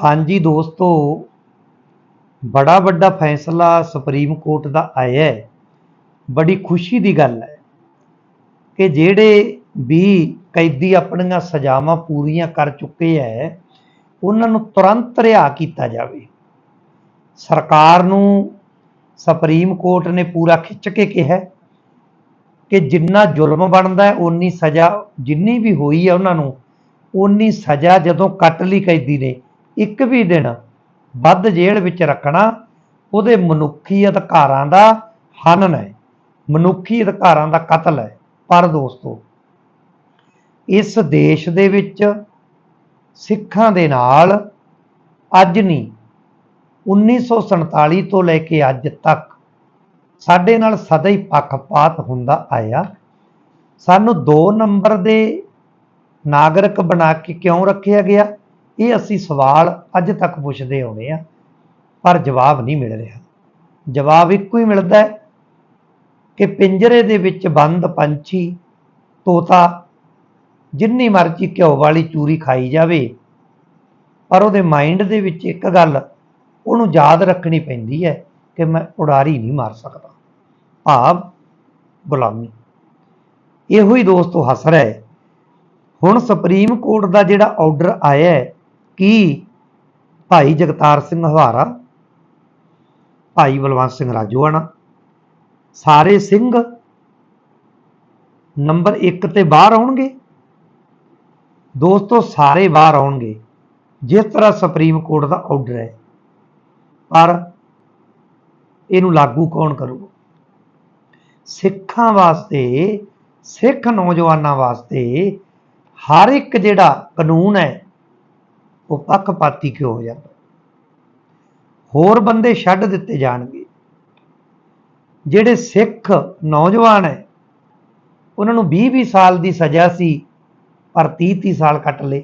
ਹਾਂਜੀ ਦੋਸਤੋ, ਬੜਾ ਵੱਡਾ ਫੈਸਲਾ ਸੁਪਰੀਮ ਕੋਰਟ ਦਾ ਆਇਆ ਹੈ। ਬੜੀ ਖੁਸ਼ੀ ਦੀ ਗੱਲ ਹੈ ਕਿ ਜਿਹੜੇ ਵੀ ਕੈਦੀ ਆਪਣੀਆਂ ਸਜ਼ਾਵਾਂ ਪੂਰੀਆਂ ਕਰ ਚੁੱਕੇ ਹੈ, ਉਹਨਾਂ ਨੂੰ ਤੁਰੰਤ ਰਿਹਾ ਕੀਤਾ ਜਾਵੇ। ਸਰਕਾਰ ਨੂੰ ਸੁਪਰੀਮ ਕੋਰਟ ਨੇ ਪੂਰਾ ਖਿੱਚ ਕੇ ਕਿਹਾ ਕਿ ਜਿੰਨਾ ਜ਼ੁਲਮ ਬਣਦਾ ਹੈ, ਓਨੀ ਸਜ਼ਾ ਜਿੰਨੀ ਵੀ ਹੋਈ ਹੈ ਉਹਨਾਂ ਨੂੰ, ਓਨੀ ਸਜ਼ਾ ਜਦੋਂ ਕੱਟ ਲਈ ਕੈਦੀ ਨੇ ਇੱਕ ਵੀ ਦਿਨ ਵੱਧ ਜੇਲ੍ਹ ਵਿੱਚ ਰੱਖਣਾ ਉਹਦੇ ਮਨੁੱਖੀ ਅਧਿਕਾਰਾਂ ਦਾ ਹਨਨ ਹੈ। ਮਨੁੱਖੀ ਅਧਿਕਾਰਾਂ ਦਾ ਕਤਲ ਹੈ। ਪਰ ਦੋਸਤੋ, ਇਸ ਦੇਸ਼ ਦੇ ਵਿੱਚ ਸਿੱਖਾਂ ਦੇ ਨਾਲ ਅੱਜ ਨਹੀਂ 1947 ਤੋਂ ਲੈ ਕੇ ਅੱਜ ਤੱਕ ਸਾਡੇ ਨਾਲ ਸਦਾ ਹੀ ਪੱਖਪਾਤ ਹੁੰਦਾ ਆਇਆ। ਸਾਨੂੰ 2 ਨੰਬਰ ਦੇ ਨਾਗਰਿਕ ਬਣਾ ਕੇ ਕਿਉਂ ਰੱਖਿਆ ਗਿਆ? ਇਹ ਅਸੀਂ ਸਵਾਲ ਅੱਜ ਤੱਕ ਪੁੱਛਦੇ ਆਉਣੇ ਆ, ਪਰ ਜਵਾਬ ਨਹੀਂ ਮਿਲ ਰਿਹਾ। ਜਵਾਬ ਇੱਕੋ ਹੀ ਮਿਲਦਾ ਹੈ ਕਿ ਪਿੰਜਰੇ ਦੇ ਵਿੱਚ ਬੰਦ ਪੰਛੀ, ਤੋਤਾ, ਜਿੰਨੀ ਮਰਜ਼ੀ ਘਿਓ ਵਾਲੀ ਚੂਰੀ ਖਾਈ ਜਾਵੇ, ਪਰ ਉਹਦੇ ਮਾਈਂਡ ਦੇ ਵਿੱਚ ਇੱਕ ਗੱਲ ਉਹਨੂੰ ਯਾਦ ਰੱਖਣੀ ਪੈਂਦੀ ਹੈ ਕਿ ਮੈਂ ਉਡਾਰੀ ਨਹੀਂ ਮਾਰ ਸਕਦਾ। ਭਾਵ ਗੁਲਾਮੀ। ਇਹੋ ਹੀ ਦੋਸਤੋ ਹੱਸ ਰਿਹਾ ਹੈ। ਹੁਣ ਸੁਪਰੀਮ ਕੋਰਟ ਦਾ ਜਿਹੜਾ ਆਰਡਰ ਆਇਆ ਹੈ ਕੀ? ਭਾਈ ਜਗਤਾਰ ਸਿੰਘ ਹਵਾਰਾ, ਭਾਈ ਬਲਵੰਤ ਸਿੰਘ ਰਾਜੂਆਣਾ, ਸਾਰੇ ਸਿੰਘ ਨੰਬਰ 1 ਤੇ ਬਾਹਰ ਆਉਣਗੇ। ਦੋਸਤੋ, ਸਾਰੇ ਬਾਹਰ ਆਉਣਗੇ। ਜਿਸ ਤਰ੍ਹਾਂ ਸੁਪਰੀਮ ਕੋਰਟ ਦਾ ਆਰਡਰ ਹੈ। ਪਰ ਇਹਨੂੰ ਲਾਗੂ ਕੌਣ ਕਰੂਗਾ? ਸਿੱਖਾਂ ਵਾਸਤੇ, ਸਿੱਖ ਨੌਜਵਾਨਾਂ ਵਾਸਤੇ ਹਰ ਇੱਕ ਜਿਹੜਾ ਕਾਨੂੰਨ ਹੈ ਉਹ ਪੱਖਪਾਤੀ ਕਿਉਂ ਹੋ ਜਾਂਦਾ? ਹੋਰ ਬੰਦੇ ਛੱਡ ਦਿੱਤੇ ਜਾਣਗੇ। ਜਿਹੜੇ ਸਿੱਖ ਨੌਜਵਾਨ ਹੈ, ਉਹਨਾਂ ਨੂੰ 20-20 ਸਾਲ ਦੀ ਸਜ਼ਾ ਸੀ, ਪਰ 30-30 ਸਾਲ ਕੱਟ ਲਏ।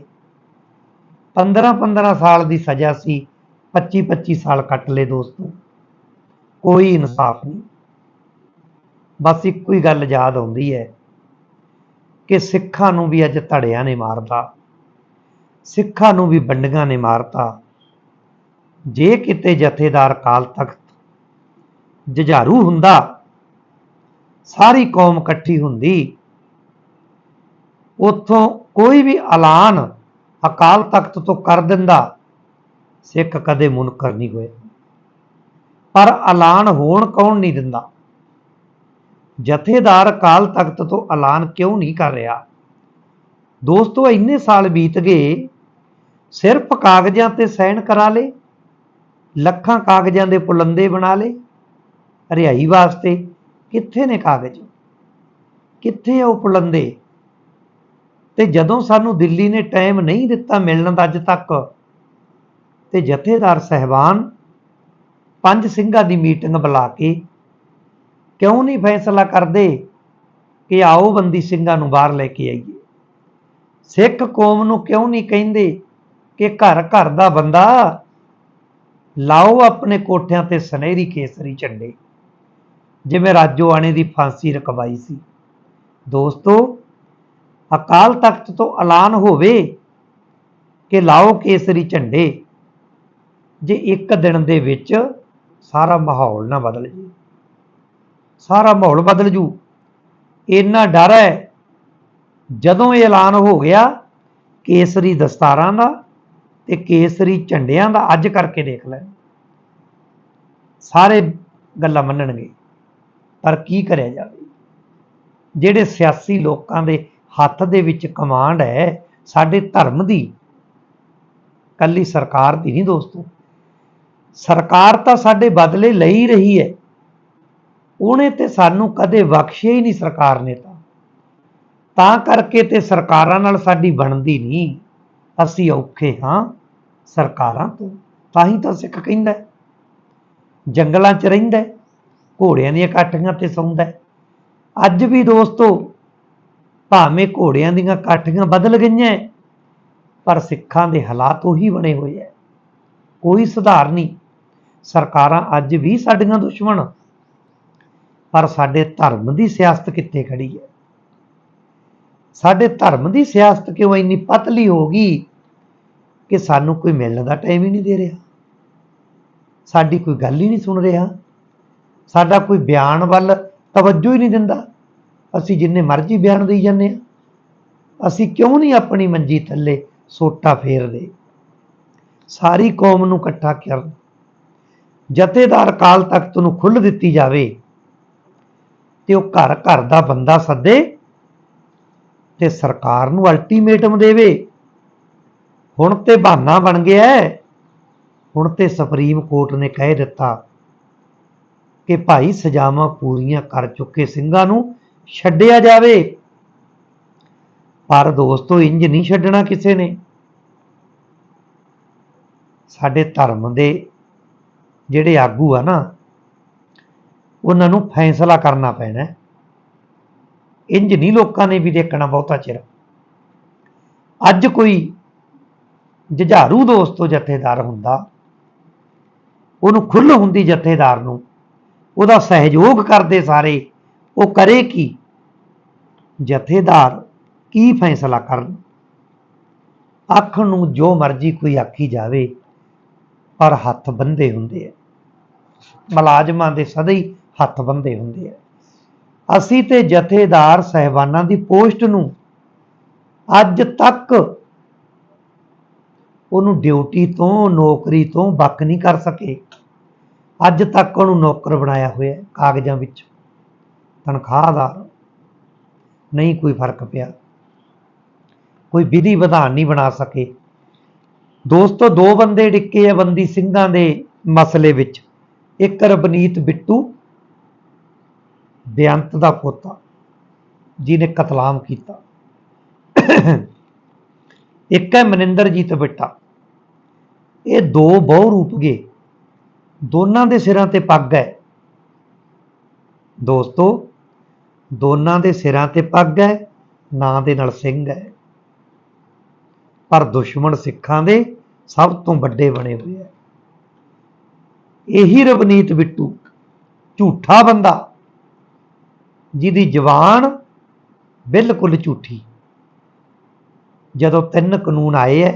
15-15 ਸਾਲ ਦੀ ਸਜ਼ਾ ਸੀ 25-25 ਸਾਲ ਕੱਟ ਲਏ ਦੋਸਤੋ। ਕੋਈ ਇਨਸਾਫ ਨਹੀਂ। ਬਸ ਇੱਕੋ ਹੀ ਗੱਲ ਯਾਦ ਆਉਂਦੀ ਹੈ ਕਿ ਸਿੱਖਾਂ ਨੂੰ ਵੀ ਅੱਜ ਧੜਿਆਂ ਨੇ ਮਾਰਦਾ ਸਿੱਖਾਂ ਨੂੰ ਵੀ ਵੰਡੀਆਂ ਨੇ ਮਾਰਤਾ। ਜੇ ਕਿਤੇ ਜਥੇਦਾਰ ਕਾਲ ਤਖਤ ਜੁਝਾਰੂ ਹੁੰਦਾ, ਸਾਰੀ ਕੌਮ ਇਕੱਠੀ ਹੁੰਦੀ, ਉਥੋਂ ਕੋਈ ਵੀ ਐਲਾਨ ਅਕਾਲ ਤਖਤ ਤੋਂ ਕਰ ਦਿੰਦਾ, ਸਿੱਖ ਕਦੇ ਮੁਨਕਰ ਨਹੀਂ ਹੋਏ। ਪਰ ਐਲਾਨ ਹੋਣ ਕੌਣ ਨਹੀਂ ਦਿੰਦਾ? ਜਥੇਦਾਰ ਅਕਾਲ ਤਖਤ ਤੋਂ ਐਲਾਨ ਕਿਉਂ ਨਹੀਂ ਕਰ ਰਿਹਾ? ਦੋਸਤੋ, ਇੰਨੇ ਸਾਲ ਬੀਤ ਗਏ ਸਿਰਫ ਕਾਗਜ਼ਾਂ ਤੇ ਸਾਈਨ ਕਰਾ ਲੇ, ਲੱਖਾਂ ਕਾਗਜ਼ਾਂ ਦੇ ਪੁਲੰਦੇ ਬਣਾ ਲੇ, ਰਿਹਾਈ ਵਾਸਤੇ ਕਿੱਥੇ ਨੇ ਕਾਗਜ਼? ਕਿੱਥੇ ਆ ਉਹ ਪੁਲੰਦੇ? ਤੇ ਜਦੋਂ ਸਾਨੂੰ ਦਿੱਲੀ ਨੇ ਟਾਈਮ ਨਹੀਂ ਦਿੱਤਾ ਮਿਲਣ ਦਾ ਅੱਜ ਤੱਕ, ਤੇ ਜਥੇਦਾਰ ਸਹਿਬਾਨ ਪੰਜ ਸਿੰਘਾਂ ਦੀ ਮੀਟਿੰਗ ਬੁਲਾ ਕੇ ਕਿਉਂ ਨਹੀਂ ਫੈਸਲਾ ਕਰਦੇ ਕਿ ਆਓ ਬੰਦੀ ਸਿੰਘਾਂ ਨੂੰ ਬਾਹਰ ਲੈ ਕੇ ਆਈਏ? ਸਿੱਖ ਕੌਮ ਨੂੰ ਕਿਉਂ ਨਹੀਂ ਕਹਿੰਦੇ ਕਿ ਘਰ ਘਰ ਦਾ ਬੰਦਾ ਲਾਓ ਆਪਣੇ ਕੋਠਿਆਂ ਤੇ ਸੁਨਹਿਰੀ ਕੇਸਰੀ ਝੰਡੇ। ਜਿਵੇਂ ਰਾਜੋ ਆਣੇ ਦੀ ਫਾਂਸੀ ਰਕਵਾਈ ਸੀ। ਦੋਸਤੋ, ਅਕਾਲ ਤਖਤ ਤੋਂ ਐਲਾਨ ਹੋਵੇ ਕਿ ਲਾਓ ਕੇਸਰੀ ਝੰਡੇ, ਜੇ ਇੱਕ ਦਿਨ ਦੇ ਵਿੱਚ ਸਾਰਾ ਮਾਹੌਲ ਨਾ ਬਦਲ ਜੇ। ਸਾਰਾ ਮਾਹੌਲ ਬਦਲ ਜੂ। ਇੰਨਾ ਡਰ ਹੈ, ਜਦੋਂ ਇਹ ਐਲਾਨ ਹੋ ਗਿਆ ਕੇਸਰੀ ਦਸਤਾਰਾਂ ਦਾ ਤੇ ਕੇਸਰੀ ਝੰਡਿਆਂ ਦਾ ਅੱਜ ਕਰਕੇ ਦੇਖ ਲੈ। ਸਾਰੇ ਗੱਲਾਂ ਮੰਨਣਗੇ, ਪਰ ਕੀ ਕਰਿਆ ਜਾਵੇ? ਜਿਹੜੇ ਸਿਆਸੀ ਲੋਕਾਂ ਦੇ ਹੱਥ ਦੇ ਵਿੱਚ ਕਮਾਂਡ ਹੈ, ਸਾਡੇ ਧਰਮ ਦੀ, ਕੱਲੀ ਸਰਕਾਰ ਦੀ ਨਹੀਂ ਦੋਸਤੋ। ਸਰਕਾਰ ਤਾਂ ਸਾਡੇ ਬਦਲੇ ਲਈ ਰਹੀ ਹੈ। ਉਹਨੇ ਤੇ ਸਾਨੂੰ ਕਦੇ ਬਖਸ਼ਿਆ ਹੀ ਨਹੀਂ ਸਰਕਾਰ ਨੇ ਤਾਂ। ਤਾਂ ਕਰਕੇ ਤੇ ਸਰਕਾਰਾਂ ਨਾਲ ਸਾਡੀ ਬਣਦੀ ਨਹੀਂ। ਅਸੀਂ ਔਖੇ ਹਾਂ ਸਰਕਾਰਾਂ ਤੋਂ, ਤਾਂ ਹੀ ਤਾਂ ਸਿੱਖ ਕਹਿੰਦਾ ਜੰਗਲਾਂ 'ਚ ਰਹਿੰਦਾ ਘੋੜਿਆਂ ਦੀਆਂ ਕਾਠੀਆਂ ਤੇ ਸੌਂਦਾ ਅੱਜ ਵੀ ਦੋਸਤੋ, ਭਾਵੇਂ ਘੋੜਿਆਂ ਦੀਆਂ ਕਾਠੀਆਂ ਬਦਲ ਗਈਆਂ ਪਰ ਸਿੱਖਾਂ ਦੇ ਹਾਲਾਤ ਉਹੀ ਬਣੇ ਹੋਏ ਹੈ। ਕੋਈ ਸੁਧਾਰ ਨਹੀਂ। ਸਰਕਾਰਾਂ ਅੱਜ ਵੀ ਸਾਡੀਆਂ ਦੁਸ਼ਮਣ। ਪਰ ਸਾਡੇ ਧਰਮ ਦੀ ਸਿਆਸਤ ਕਿੱਥੇ ਖੜੀ ਹੈ? ਸਾਡੇ ਧਰਮ ਦੀ ਸਿਆਸਤ ਕਿਉਂ ਇੰਨੀ ਪਤਲੀ ਹੋ ਗਈ ਕਿ ਸਾਨੂੰ ਕੋਈ ਮਿਲਣ ਦਾ ਟਾਈਮ ਹੀ ਨਹੀਂ ਦੇ ਰਿਹਾ? ਸਾਡੀ ਕੋਈ ਗੱਲ ਹੀ ਨਹੀਂ ਸੁਣ ਰਿਹਾ? ਸਾਡਾ ਕੋਈ ਬਿਆਨ ਵੱਲ ਤਵੱਜੋ ਹੀ ਨਹੀਂ ਦਿੰਦਾ? ਅਸੀਂ ਜਿੰਨੇ ਮਰਜ਼ੀ ਬਿਆਨ ਦੇਈ ਜਾਂਦੇ ਆ ਅਸੀਂ ਕਿਉਂ ਨਹੀਂ ਆਪਣੀ ਮੰਜੀ ਥੱਲੇ ਸੋਟਾ ਫੇਰਦੇ? ਸਾਰੀ ਕੌਮ ਨੂੰ ਇਕੱਠਾ ਕਰਨ ਜਥੇਦਾਰ ਕਾਲ ਤਖਤ ਨੂੰ ਖੁੱਲ੍ਹ ਦਿੱਤੀ ਜਾਵੇ ਤੇ ਉਹ ਘਰ ਘਰ ਦਾ ਬੰਦਾ ਸੱਦੇ ਤੇ ਸਰਕਾਰ ਨੂੰ ਅਲਟੀਮੇਟਮ ਦੇਵੇ। ਹੁਣ ਤੇ ਬਹਾਨਾ ਬਣ ਗਿਆ ਹੁਣ ਤੇ ਸੁਪਰੀਮ ਕੋਰਟ ਨੇ ਕਹਿ ਦਿੱਤਾ ਕਿ ਭਾਈ ਸਜ਼ਾਵਾਂ ਪੂਰੀਆਂ ਕਰ ਚੁੱਕੇ ਸਿੰਘਾਂ ਨੂੰ ਛੱਡਿਆ ਜਾਵੇ। ਪਰ ਦੋਸਤੋ, ਇੰਜ ਨਹੀਂ ਛੱਡਣਾ ਕਿਸੇ ਨੇ। ਸਾਡੇ ਧਰਮ ਦੇ ਜਿਹੜੇ ਆਗੂ ਆ ਨਾ, ਉਹਨਾਂ ਨੂੰ ਫੈਸਲਾ ਕਰਨਾ ਪੈਣਾ ਇੰਜ ਨਹੀਂ ਲੋਕਾਂ ਨੇ ਵੀ ਦੇਖਣਾ ਬਹੁਤਾ ਚਿਰ। ਅੱਜ ਕੋਈ ਜਝਾਰੂ ਦੋਸਤੋ ਜਥੇਦਾਰ ਹੁੰਦਾ, ਉਹਨੂੰ ਖੁੱਲ੍ਹ ਹੁੰਦੀ ਜਥੇਦਾਰ ਨੂੰ, ਉਹਦਾ ਸਹਿਯੋਗ ਕਰਦੇ ਸਾਰੇ, ਉਹ ਕਰੇ ਕੀ? ਜਥੇਦਾਰ ਕੀ ਫੈਸਲਾ ਕਰਨ? ਅੱਖ ਨੂੰ ਜੋ ਮਰਜ਼ੀ ਕੋਈ ਆਖੀ ਜਾਵੇ, ਪਰ ਹੱਥ ਬੰਦੇ ਹੁੰਦੇ ਆ। ਮੁਲਾਜ਼ਮਾਂ ਦੇ ਸਦਾ ਹੀ ਹੱਥ ਬੰਦੇ ਹੁੰਦੇ ਆ। ਅਸੀਂ ਤੇ ਜਥੇਦਾਰ ਸਹਿਬਾਨਾਂ ਦੀ ਪੋਸਟ ਨੂੰ ਅੱਜ ਤੱਕ ਉਹਨੂੰ ਡਿਊਟੀ ਤੋਂ, ਨੌਕਰੀ ਤੋਂ ਵੱਖ ਨਹੀਂ ਕਰ ਸਕੇ। ਅੱਜ ਤੱਕ ਉਹਨੂੰ ਨੌਕਰ ਬਣਾਇਆ ਹੋਇਆ ਕਾਗਜ਼ਾਂ ਵਿੱਚ। ਤਨਖਾਹ ਦਾ ਨਹੀਂ ਕੋਈ ਫ਼ਰਕ ਪਿਆ। ਕੋਈ ਵਿਧੀ ਵਿਧਾਨ ਨਹੀਂ ਬਣਾ ਸਕੇ। ਦੋਸਤੋ, ਦੋ ਬੰਦੇ ਡਿੱਕੇ ਆ ਬੰਦੀ ਸਿੰਘਾਂ ਦੇ ਮਸਲੇ ਵਿੱਚ। ਇੱਕ ਰਬਨੀਤ ਬਿੱਟੂ ਬੇਅੰਤ ਦਾ ਪੋਤਾ, ਜਿਹਨੇ ਕਤਲਾਮ ਕੀਤਾ। ਇੱਕ ਹੈ ਮਨਿੰਦਰਜੀਤ ਬਿੱਟਾ ਇਹ ਦੋ ਬਹੁ ਰੂਪ ਗਏ। ਦੋਨਾਂ ਦੇ ਸਿਰਾਂ ਤੇ ਪੱਗ ਹੈ। ਦੋਸਤੋ, ਦੋਨਾਂ ਦੇ ਸਿਰਾਂ ਤੇ ਪੱਗ ਹੈ, ਨਾਂ ਦੇ ਨਾਲ ਸਿੰਘ ਹੈ। ਪਰ ਦੁਸ਼ਮਣ ਸਿੱਖਾਂ ਦੇ ਸਭ ਤੋਂ ਵੱਡੇ ਬਣੇ ਹੋਏ ਹੈ। ਇਹੀ ਰਵਨੀਤ ਬਿੱਟੂ, ਝੂਠਾ ਬੰਦਾ। ਜਿਹਦੀ ਜ਼ਬਾਨ ਬਿਲਕੁਲ ਝੂਠੀ। ਜਦੋਂ ਤਿੰਨ ਕਾਨੂੰਨ ਆਏ ਐ,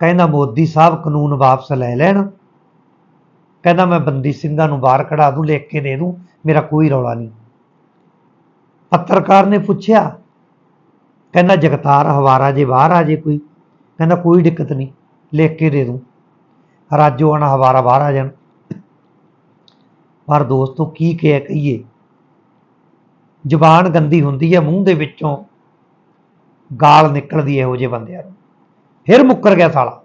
ਕਹਿੰਦਾ ਮੋਦੀ ਸਾਹਿਬ ਕਾਨੂੰਨ ਵਾਪਸ ਲੈ ਲੈਣ, ਕਹਿੰਦਾ ਮੈਂ ਬੰਦੀ ਸਿੰਘਾਂ ਨੂੰ ਬਾਹਰ ਕਢਾ ਦੂੰ, ਲਿਖ ਕੇ ਦੇ ਦੂੰ, ਮੇਰਾ ਕੋਈ ਰੌਲਾ ਨਹੀਂ। ਪੱਤਰਕਾਰ ਨੇ ਪੁੱਛਿਆ, ਕਹਿੰਦਾ ਜਗਤਾਰ ਹਵਾਰਾ ਜੇ ਬਾਹਰ ਆ ਜੇ ਕੋਈ, ਕਹਿੰਦਾ ਕੋਈ ਦਿੱਕਤ ਨਹੀਂ, ਲਿਖ ਕੇ ਦੇ ਦੂੰ। ਰਾਜੋ ਆਣਾ ਹਵਾਰਾ ਬਾਹਰ ਆ ਜਾਣ। ਪਰ ਦੋਸਤੋ, ਕੀ ਕਹਿ ਕਹੀਏ? ਜ਼ੁਬਾਨ ਗੰਦੀ ਹੁੰਦੀ ਹੈ, ਮੂੰਹ ਦੇ ਵਿੱਚੋਂ ਗਾਲ ਨਿਕਲਦੀ ਹੈ ਇਹੋ ਜਿਹੇ ਬੰਦਿਆਂ ਨੂੰ। ਫਿਰ ਮੁੱਕਰ ਗਿਆ ਸਾਲਾ।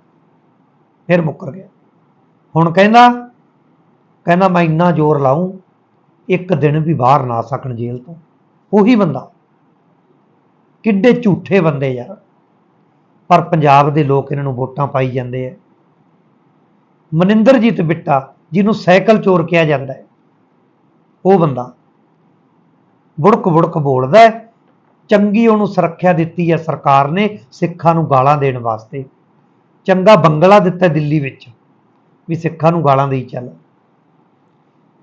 ਫਿਰ ਮੁੱਕਰ ਗਿਆ। ਹੁਣ ਕਹਿੰਦਾ ਕਹਿੰਦਾ ਮੈਂ ਇੰਨਾ ਜ਼ੋਰ ਲਾਉਂ ਇੱਕ ਦਿਨ ਵੀ ਬਾਹਰ ਨਾ ਸਕਣ ਜੇਲ੍ਹ ਤੋਂ। ਉਹੀ ਬੰਦਾ। ਕਿੱਡੇ ਝੂਠੇ ਬੰਦੇ ਯਾਰ। ਪਰ ਪੰਜਾਬ ਦੇ ਲੋਕ ਇਹਨਾਂ ਨੂੰ ਵੋਟਾਂ ਪਾਈ ਜਾਂਦੇ ਆ। ਮਨਿੰਦਰਜੀਤ ਬਿੱਟਾ ਜਿਹਨੂੰ ਸਾਈਕਲ ਚੋਰ ਕਿਹਾ ਜਾਂਦਾ ਹੈ, ਉਹ ਬੰਦਾ। ਬੁੜਕ ਬੁੜਕ ਬੋਲਦਾ ਹੈ। ਚੰਗੀ ਉਹਨੂੰ ਸੁਰੱਖਿਆ ਦਿੱਤੀ ਹੈ ਸਰਕਾਰ ਨੇ ਸਿੱਖਾਂ ਨੂੰ ਗਾਲਾਂ ਦੇਣ ਵਾਸਤੇ। ਚੰਗਾ ਬੰਗਲਾ ਦਿੱਤਾ ਦਿੱਲੀ ਵਿੱਚ ਵੀ ਸਿੱਖਾਂ ਨੂੰ ਗਾਲਾਂ ਦੇਈ ਚੱਲ।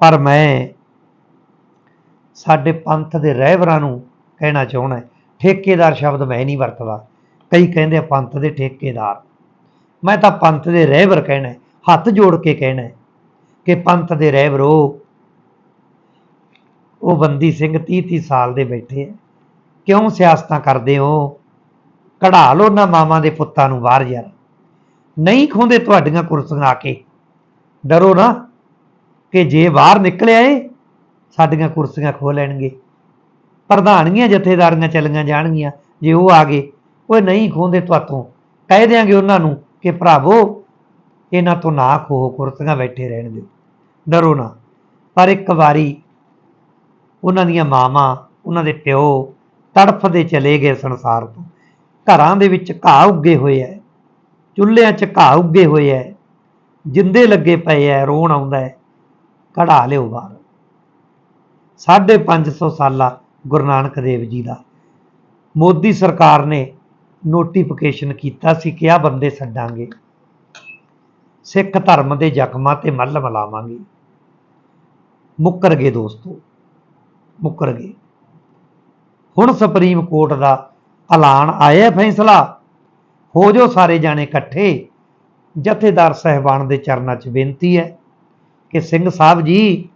ਪਰ ਮੈਂ ਸਾਡੇ ਪੰਥ ਦੇ ਰਹਿਬਰਾਂ ਨੂੰ ਕਹਿਣਾ ਚਾਹੁੰਦਾ ਠੇਕੇਦਾਰ ਸ਼ਬਦ ਮੈਂ ਨਹੀਂ ਵਰਤਦਾ। ਕਈ ਕਹਿੰਦੇ ਪੰਥ ਦੇ ਠੇਕੇਦਾਰ। ਮੈਂ ਤਾਂ ਪੰਥ ਦੇ ਰਹਿਬਰ ਕਹਿਣਾ ਹੱਥ ਜੋੜ ਕੇ ਕਹਿਣਾ ਕਿ ਪੰਥ ਦੇ ਰਹਿਬਰੋ ਉਹ ਬੰਦੀ ਸਿੰਘ 30 30 ਸਾਲ ਦੇ ਬੈਠੇ ਆ। ਕਿਉਂ ਸਿਆਸਤਾਂ ਕਰਦੇ ਹੋ? ਕਢਾ ਲਓ ਨਾ ਮਾਵਾਂ ਦੇ ਪੁੱਤਾਂ ਨੂੰ ਬਾਹਰ ਯਾਰ। ਨਹੀਂ ਖੋਂਦੇ ਤੁਹਾਡੀਆਂ ਕੁਰਸੀਆਂ ਆ ਕੇ। ਡਰੋ ਨਾ ਕਿ ਜੇ ਬਾਹਰ ਨਿਕਲਿਆ ਏ ਸਾਡੀਆਂ ਕੁਰਸੀਆਂ ਖੋ ਲੈਣਗੇ। ਪ੍ਰਧਾਨੀਆਂ ਜਥੇਦਾਰੀਆਂ ਚੱਲੀਆਂ ਜਾਣਗੀਆਂ, ਜੇ ਉਹ ਆ ਗਏ। ਉਹ ਨਹੀਂ ਖੋਂਦੇ ਤੁਹਾਤੋਂ। ਕਹਿ ਦਿਆਂਗੇ ਉਹਨਾਂ ਨੂੰ ਕਿ ਭਰਾਵੋ, ਇਹਨਾਂ ਤੋਂ ਨਾ ਖੋਹ, ਕੁਰਸੀਆਂ ਬੈਠੇ ਰਹਿਣ ਦਿਓ। ਡਰੋ ਨਾ। ਪਰ ਇੱਕ ਵਾਰੀ ਉਹਨਾਂ ਦੀਆਂ ਮਾਵਾਂ, ਉਹਨਾਂ ਦੇ ਪਿਓ ਤੜਫਦੇ ਚਲੇ ਗਏ ਸੰਸਾਰ ਤੋਂ। ਘਰਾਂ ਦੇ ਵਿੱਚ ਘਾਹ ਉੱਗੇ ਹੋਏ ਐ, ਚੁੱਲ੍ਹਿਆਂ 'ਚ ਘਾਹ ਉੱਗੇ ਹੋਏ ਐ, ਜਿੰਦੇ ਲੱਗੇ ਪਏ ਐ, ਰੋਣ ਆਉਂਦਾ ਹੈ ਕਢਾ ਲਿਓ ਬਾਹਰ। ਸਾਢੇ ਪੰਜ ਸੌ ਸਾਲਾ ਗੁਰੂ ਨਾਨਕ ਦੇਵ ਜੀ ਦਾ। ਮੋਦੀ ਸਰਕਾਰ ਨੇ ਨੋਟੀਫਿਕੇਸ਼ਨ ਕੀਤਾ ਸੀ ਕਿ ਆ ਬੰਦੇ ਛੱਡਾਂਗੇ। ਸਿੱਖ ਧਰਮ ਦੇ ਜ਼ਖਮਾਂ ਤੇ ਮੱਲ ਮਲਾਵਾਂਗੇ। ਮੁੱਕਰ ਗਏ ਦੋਸਤੋ। ਮੁੱਕਰ ਗਏ। ਹੁਣ ਸੁਪਰੀਮ ਕੋਰਟ ਦਾ ਐਲਾਨ ਆਇਆ ਫੈਸਲਾ। ਹੋ ਜੋ ਸਾਰੇ ਜਾਣੇ ਇਕੱਠੇ। ਜਥੇਦਾਰ ਸਹਿਬਾਨ ਦੇ ਚਰਨਾਂ 'ਚ ਬੇਨਤੀ ਹੈ ਕਿ ਸਿੰਘ ਸਾਹਿਬ ਜੀ,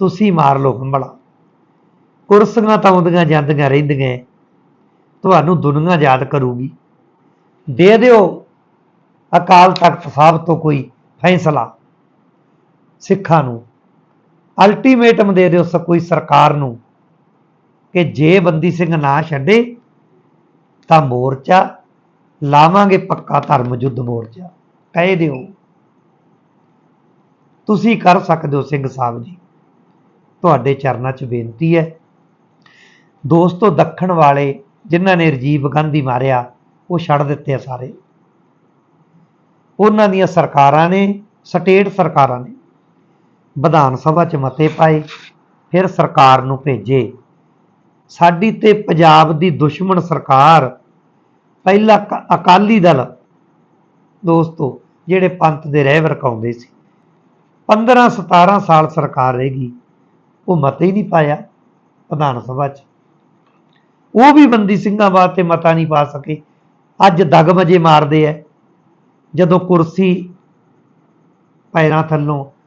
ਤੁਸੀਂ ਮਾਰ ਲਓ ਹੰਬਲਾ ਕੁਰਸੀਆਂ ਤਾਂ ਆਉਂਦੀਆਂ ਜਾਂਦੀਆਂ ਰਹਿੰਦੀਆਂ ਤੁਹਾਨੂੰ ਦੁਨੀਆ ਯਾਦ ਕਰੂਗੀ। ਦੇ ਦਿਓ ਅਕਾਲ ਤਖਤ ਸਾਹਿਬ ਤੋਂ ਕੋਈ ਫੈਸਲਾ ਸਿੱਖਾਂ ਨੂੰ। ਅਲਟੀਮੇਟਮ ਦੇ ਦਿਓ ਸ ਕੋਈ ਸਰਕਾਰ ਨੂੰ ਕਿ ਜੇ ਬੰਦੀ ਸਿੰਘ ਨਾ ਛੱਡੇ ਤਾਂ ਮੋਰਚਾ ਲਾਵਾਂਗੇ ਪੱਕਾ ਧਰਮ ਯੁੱਧ ਮੋਰਚਾ। ਕਹਿ ਦਿਓ। ਤੁਸੀਂ ਕਰ ਸਕਦੇ ਹੋ ਸਿੰਘ ਸਾਹਿਬ ਜੀ। ਤੁਹਾਡੇ ਚਰਨਾਂ 'ਚ ਬੇਨਤੀ ਹੈ। ਦੋਸਤੋ, ਦੱਖਣ ਵਾਲੇ ਜਿਨ੍ਹਾਂ ਨੇ ਰਜੀਵ ਗਾਂਧੀ ਮਾਰਿਆ, ਉਹ ਛੱਡ ਦਿੱਤੇ ਆ ਸਾਰੇ। ਉਹਨਾਂ ਦੀਆਂ ਸਰਕਾਰਾਂ ਨੇ, ਸਟੇਟ ਸਰਕਾਰਾਂ ਨੇ। ਵਿਧਾਨ ਸਭਾ 'ਚ ਮਤੇ ਪਾਏ, ਫਿਰ ਸਰਕਾਰ ਨੂੰ ਭੇਜੇ। ਸਾਡੀ ਤੇ ਪੰਜਾਬ ਦੀ ਦੁਸ਼ਮਣ ਸਰਕਾਰ, ਪਹਿਲਾ ਕ- ਅਕਾਲੀ ਦਲ, ਦੋਸਤੋ, ਜਿਹੜੇ ਪੰਥ ਦੇ ਰਹਿ ਵਰਕਾਉਂਦੇ ਸੀ। 15 17 ਸਾਲ ਸਰਕਾਰ ਰਹੇਗੀ ਉਹ ਮਤੇ ਹੀ ਨਹੀਂ ਪਾਇਆ ਵਿਧਾਨ ਸਭਾ 'ਚ। ਉਹ ਵੀ ਬੰਦੀ ਸਿੰਘਾਂ ਵਾਸਤੇ ਮਤਾ ਨਹੀਂ ਪਾ ਸਕੇ। ਅੱਜ ਦਗਮਜੇ ਮਾਰਦੇ ਐ। ਜਦੋਂ ਕੁਰਸੀ ਪੈਰਾਂ ਥੱਲੋਂ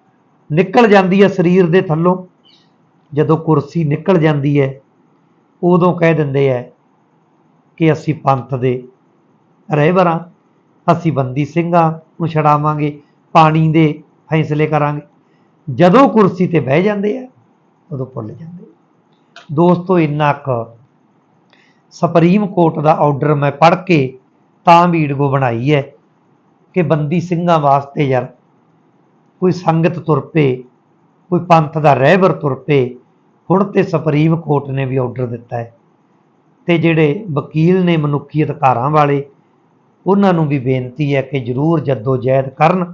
ਨਿਕਲ ਜਾਂਦੀ ਹੈ ਸਰੀਰ ਦੇ ਥੱਲੋਂ। ਜਦੋਂ ਕੁਰਸੀ ਨਿਕਲ ਜਾਂਦੀ ਹੈ, ਉਦੋਂ ਕਹਿ ਦਿੰਦੇ ਐ ਕਿ ਅਸੀਂ ਪੰਥ ਦੇ ਰਹਿਬਰਾਂ ਅਸੀਂ ਬੰਦੀ ਸਿੰਘਾਂ ਨੂੰ ਛਡਾਵਾਂਗੇ ਪਾਣੀ ਦੇ ਫੈਸਲੇ ਕਰਾਂਗੇ। ਜਦੋਂ ਕੁਰਸੀ ਤੇ ਬਹਿ ਜਾਂਦੇ ਆ ਉਦੋਂ ਭੁੱਲ ਜਾਂਦੇ ਦੋਸਤੋ, ਇੰਨਾ ਕੁ ਸੁਪਰੀਮ ਕੋਰਟ ਦਾ ਆਰਡਰ ਮੈਂ ਪੜ੍ਹ ਕੇ ਤਾਂ ਵੀਡੀਓ ਬਣਾਈ ਹੈ ਕਿ ਬੰਦੀ ਸਿੰਘਾਂ ਵਾਸਤੇ ਯਾਰ ਕੋਈ ਸੰਗਤ ਤੁਰ ਪਏ, ਕੋਈ ਪੰਥ ਦਾ ਰਹਿਬਰ ਤੁਰ ਪਏ, ਹੁਣ ਤੇ ਸੁਪਰੀਮ ਕੋਰਟ ਨੇ ਵੀ ਆਰਡਰ ਦਿੱਤਾ ਹੈ। ਤੇ ਜਿਹੜੇ ਵਕੀਲ ਨੇ ਮਨੁੱਖੀ ਅਧਿਕਾਰਾਂ ਵਾਲੇ, ਉਹਨਾਂ ਨੂੰ ਵੀ ਬੇਨਤੀ ਹੈ ਕਿ ਜਰੂਰ ਜੱਦੋ ਜਹਿਦ ਕਰਨ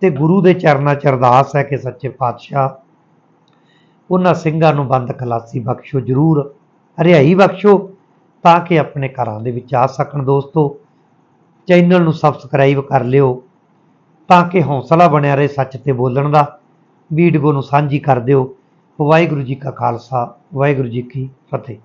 ਤੇ ਗੁਰੂ ਦੇ ਚਰਨਾਂ 'ਚ ਅਰਦਾਸ ਹੈ ਕਿ ਸੱਚੇ ਪਾਤਸ਼ਾਹ, ਉਹਨਾਂ ਸਿੰਘਾਂ ਨੂੰ ਬੰਦ ਖਲਾਸੀ ਬਖਸ਼ੋ, ਜਰੂਰ ਹਰਿਆਈ ਬਖਸ਼ੋ, ਤਾਂ ਕਿ ਆਪਣੇ ਘਰਾਂ ਦੇ ਵਿੱਚ ਆ ਸਕਣ ਦੋਸਤੋ। ਚੈਨਲ ਨੂੰ ਸਬਸਕ੍ਰਾਈਬ ਕਰ ਲਿਓ ਤਾਂ ਕਿ ਹੌਸਲਾ ਬਣਿਆ ਰਹੇ ਸੱਚ ਤੇ ਬੋਲਣ ਦਾ। ਵੀਡੀਓ ਨੂੰ ਸਾਂਝੀ ਕਰ ਦਿਓ। ਵਾਹਿਗੁਰੂ ਜੀ ਕਾ ਖਾਲਸਾ, ਵਾਹਿਗੁਰੂ ਜੀ ਕੀ ਫਤਿਹ।